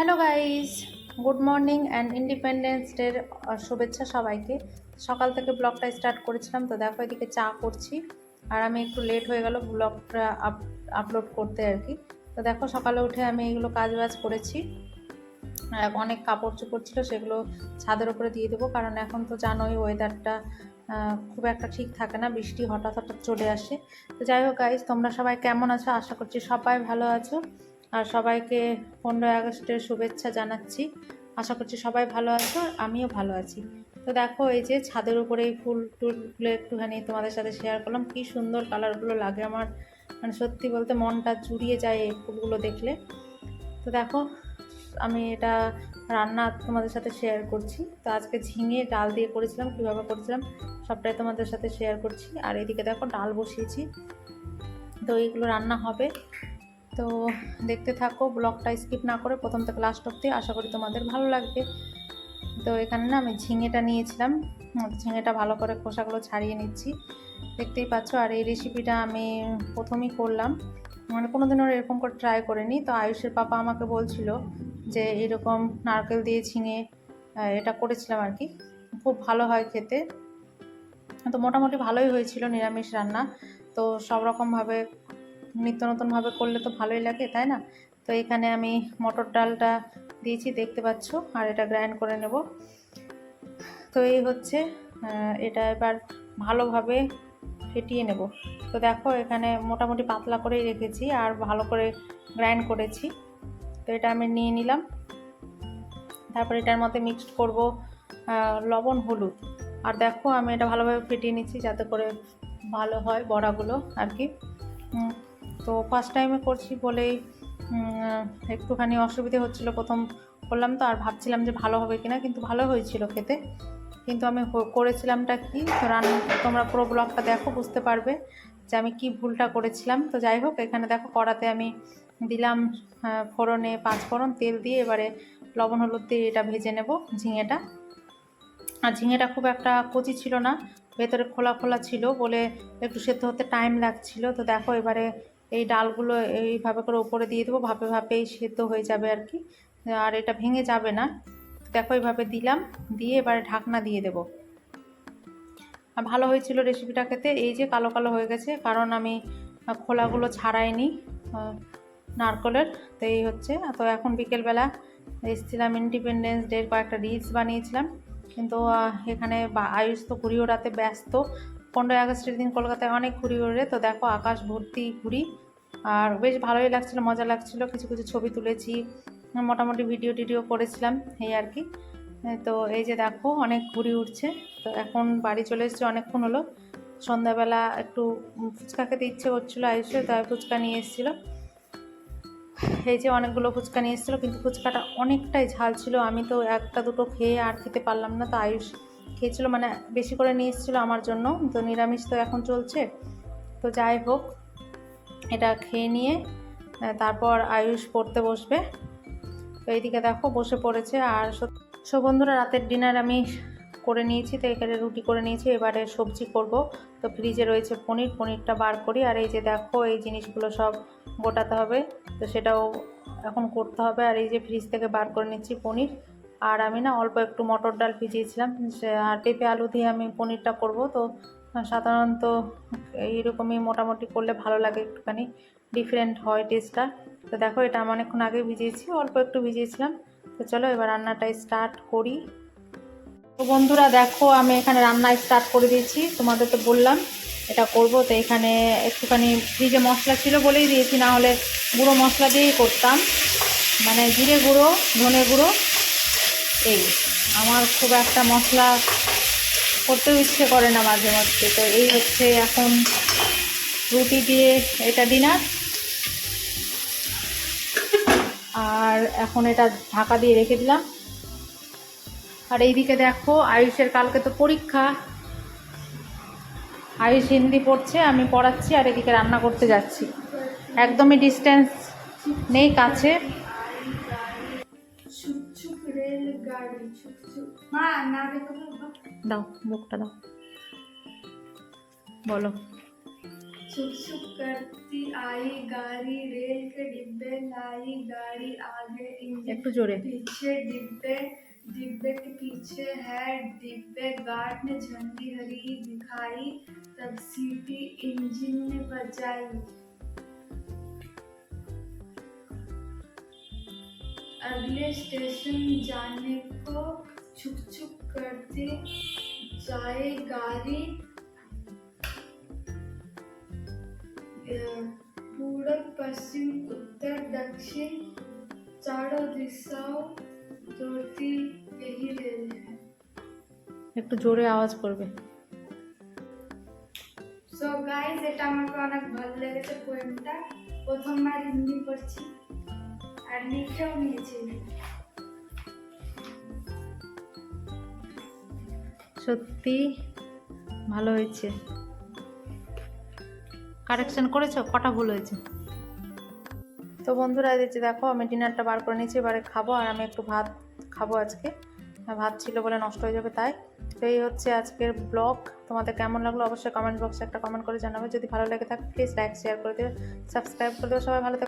Hello guys good morning and independence ডের শুভেচ্ছা সবাইকে। সকাল থেকে ব্লগটা স্টার্ট করেছিলাম, তো দেখো এদিকে চা করছি। আর আমি একটু লেট হয়ে গেল ব্লগটা আপলোড করতে আর কি। তো দেখো সকালে উঠে আমি এগুলো কাজ বাজ করেছি অনেক কাপড় চোপড় ছিল, সেগুলো ছাদের উপরে দিয়ে দেবো। কারণ এখন তো জানোই ওয়েদারটা খুব একটা ঠিক থাকে না। বৃষ্টি হঠাৎ হঠাৎ চলে আসে। তো যাই হোক গাইজ তোমরা সবাই কেমন আছো? আশা করছি সবাই ভালো আছো। আর সবাইকে পনেরোই আগস্টের শুভেচ্ছা জানাচ্ছি। আশা করছি সবাই ভালো আছো, আমিও ভালো আছি। তো দেখো, এই যে ছাদের উপরে এই ফুল টুলগুলো একটুখানি তোমাদের সাথে শেয়ার করলাম। কি সুন্দর কালারগুলো লাগে আমার। মানে সত্যি বলতে মনটা জুড়িয়ে যায় এই ফুলগুলো দেখলে। তো দেখো, আমি এটা রান্না তোমাদের সাথে শেয়ার করছি। তো আজকে ঝিঙে ডাল দিয়ে করেছিলাম, কীভাবে করেছিলাম সবটাই তোমাদের সাথে শেয়ার করছি। আর এদিকে দেখো, ডাল বসিয়েছি। তো এইগুলো রান্না হবে। তো দেখতে থাকো, ব্লগটা স্কিপ না করে প্রথম থেকে লাস্ট অব্দি আশা করি তোমাদের ভালো লাগবে। তো এখানে না আমি ঝিঙেটা নিয়েছিলাম ঝিঙেটা ভালো করে খোসাগুলো ছাড়িয়ে নিচ্ছি। দেখতেই পাচ্ছ, আর এই রেসিপিটা আমি প্রথমেই করলাম। মানে কোনোদিনও এরকম করে ট্রাই করিনি। তো আয়ুষের পাপা আমাকে বলছিল যে এরকম নারকেল দিয়ে ঝিঙে এটা করেছিলাম আর কি। খুব ভালো হয় খেতে। তো মোটামুটি ভালোই হয়েছিল নিরামিষ রান্না। তো সব রকমভাবে নিত্য নতুনভাবে করলে তো ভালোই লাগে, তাই না? তো এখানে আমি মটর ডালটা দিয়েছি, দেখতে পাচ্ছ, আর এটা গ্রাইন্ড করে নেব। তো এই হচ্ছে এটা এবার ভালোভাবে ফেটিয়ে নেব। তো দেখো, এখানে মোটামুটি পাতলা করেই রেখেছি, আর ভালো করে গ্রাইন্ড করেছি। তো এটা আমি নিয়ে নিলাম। তারপর এটার মধ্যে মিক্সড করব লবণ, হলুদ। আর দেখো, আমি এটা ভালোভাবে ফেটিয়ে নিচ্ছি, যাতে করে ভালো হয় বড়াগুলো, আর কি। তো ফার্স্ট টাইমে করছি বলেই একটুখানি অসুবিধে হচ্ছিল প্রথম করলাম তো, আর ভাবছিলাম যে ভালো হবে কিনা, কিন্তু ভালো হয়েছিল খেতে। কিন্তু আমি করেছিলামটা কি? তো রান্না তোমরা পুরো ব্লগটা দেখো, বুঝতে পারবে যে আমি কি ভুলটা করেছিলাম। তো যাই হোক, এখানে দেখো কড়াতে আমি দিলাম ফোড়নে পাঁচ ফোড়ন তেল দিয়ে এবারে লবণ, হলুদ দিয়ে এটা ভেজে নেব ঝিঙেটা। আর ঝিঙেটা খুব একটা কচি ছিল না, ভেতরে খোলা খোলা ছিল বলে একটু সেদ্ধ হতে টাইম লাগছিল। তো দেখো এবারে এই ডালগুলো এইভাবে করে উপরে দিয়ে দেবো, ভাপে ভাপেই সেদ্ধ হয়ে যাবে আর কি। আর এটা ভেঙে যাবে না। দেখো এইভাবে দিলাম, দিয়ে এবারে ঢাকনা দিয়ে দেবো। ভালো হয়েছিল রেসিপিটা খেতে। এই যে কালো কালো হয়ে গেছে, কারণ আমি খোলাগুলো ছাড়াইনি নারকলের। তো এই হচ্ছে। তো এখন বিকেলবেলা এসেছিলাম ইন্ডিপেন্ডেন্স ডের কয়েকটা রিলস বানিয়েছিলাম। কিন্তু এখানে আয়ুষ তো ঘুড়ি ওড়াতে ব্যস্ত। পনেরোই আগস্টের দিন কলকাতায় অনেক ঘুড়ি ওড়ে তো দেখো আকাশ ভর্তি ঘুরি। আর বেশ ভালোই লাগছিল, মজা লাগছিল। কিছু কিছু ছবি তুলেছি, মোটামুটি ভিডিও টিডিও করেছিলাম, এই আর কি। তো এই যে দেখো, অনেক ঘুড়ি উঠছে। তো এখন বাড়ি চলে এসেছে, অনেকক্ষণ হলো। সন্ধ্যাবেলা একটু ফুচকা খেতে ইচ্ছে করছিল আয়ুষে তাই ফুচকা নিয়ে এসেছিল। এই যে অনেকগুলো ফুচকা নিয়ে এসেছিল, কিন্তু ফুচকাটা অনেকটাই ঝাল ছিল। আমি তো একটা দুটো খেয়ে আর খেতে পারলাম না, তো আয়ুষ খেয়েছিল মানে বেশি করে নিয়ে এসেছিল আমার জন্য। তো নিরামিষ তো এখন চলছে। তো যাই হোক, এটা খেয়ে নিয়ে তারপর আয়ুষ পড়তে বসবে। তো এইদিকে দেখো, বসে পড়েছে। আর সত- সো বন্ধুরা, রাতের ডিনার আমি করে নিয়েছি, তো এখানে রুটি করে নিয়েছি। এবারে সবজি করব। তো ফ্রিজে রয়েছে পনির, পনিরটা বার করি। আর এই যে দেখো, এই জিনিসগুলো সব গোটাতে হবে। তো সেটাও এখন করতে হবে। আর এই যে ফ্রিজ থেকে বার করে নিচ্ছি পনির। আর আমি না অল্প একটু মটর ডাল ভিজিয়েছিলাম আর পেঁপে আলু দিয়ে আমি পনিরটা করব। তো সাধারণত এইরকমই মোটামুটি করলে ভালো লাগে একটুখানি ডিফারেন্ট হয় টেস্টটা তো দেখো এটা আমি অনেকক্ষণ আগে ভিজিয়েছি, অল্প একটু ভিজিয়েছিলাম। তো চলো এবার রান্নাটা স্টার্ট করি। তো বন্ধুরা দেখো আমি এখানে রান্না স্টার্ট করে দিয়েছি, তোমাদের তো বললাম এটা করব। তো এখানে একটুখানি ফ্রিজে মশলা ছিল বলেই দিয়েছি, না হলে গুঁড়ো মশলা দিয়েই করতাম। মানে জিরে গুঁড়ো, ধনে গুঁড়ো এই, আমার খুব একটা মশলা করতেও ইচ্ছে করে না মাঝে মধ্যে। তো এই হচ্ছে এখন রুটি দিয়ে এটা ডিনার। আর এখন এটা ঢাকা দিয়ে রেখে দিলাম। আর এইদিকে দেখো, আয়ুষের কালকে তো পরীক্ষা। আয়ুষ হিন্দি পড়ছে, আমি পড়াচ্ছি, আর এদিকে রান্না করতে যাচ্ছি। একদমই ডিস্টেন্স নেই কাছে। रेलगाडी छुकछुक. माळा नाव बोलो. छुक छुक करती आई गाड़ी रेल के डिब्बे लाई गाड़ी आगे इंजन तो जोरे पीछे डिब्बे डिब्बे के पीछे है डिब्बे गार्ड ने झंडी हरी दिखाई तब सीटी इंजन ने बजाई। अगले स्टेशन जाने को छुक छुक करते जाए गाड़ी अ, पूरब पश्चिम उत्तर दक्षिण चारों दिशाओं जोड़ती यही रेल है একটু জোরে আওয়াজ করবে সো গাইজ এটা আমাকে অনেক ভালো লেগেছে পোয়েমটা প্রথমবার হিন্দি পড়ছি আর লিখেও নিয়েছি। সত্যি ভালো হয়েছে। কারেকশন করেছ? কটা ভুল হয়েছে? তো বন্ধুরা দিচ্ছি দেখো আমি ডিনারটা বার করে নিয়েছি এবারে খাব আর আমি একটু ভাত খাব আজকে। ভাত ছিল বলে নষ্ট হয়ে যাবে তাই। তো এই হচ্ছে আজকের ব্লগ তোমাদের কেমন লাগল অবশ্যই কমেন্ট বক্সে একটা কমেন্ট করে জানাবে। যদি ভালো লেগে থাকে প্লিজ লাইক শেয়ার করে দিও সাবস্ক্রাইব করে দিও। সবাই ভালো থেকো।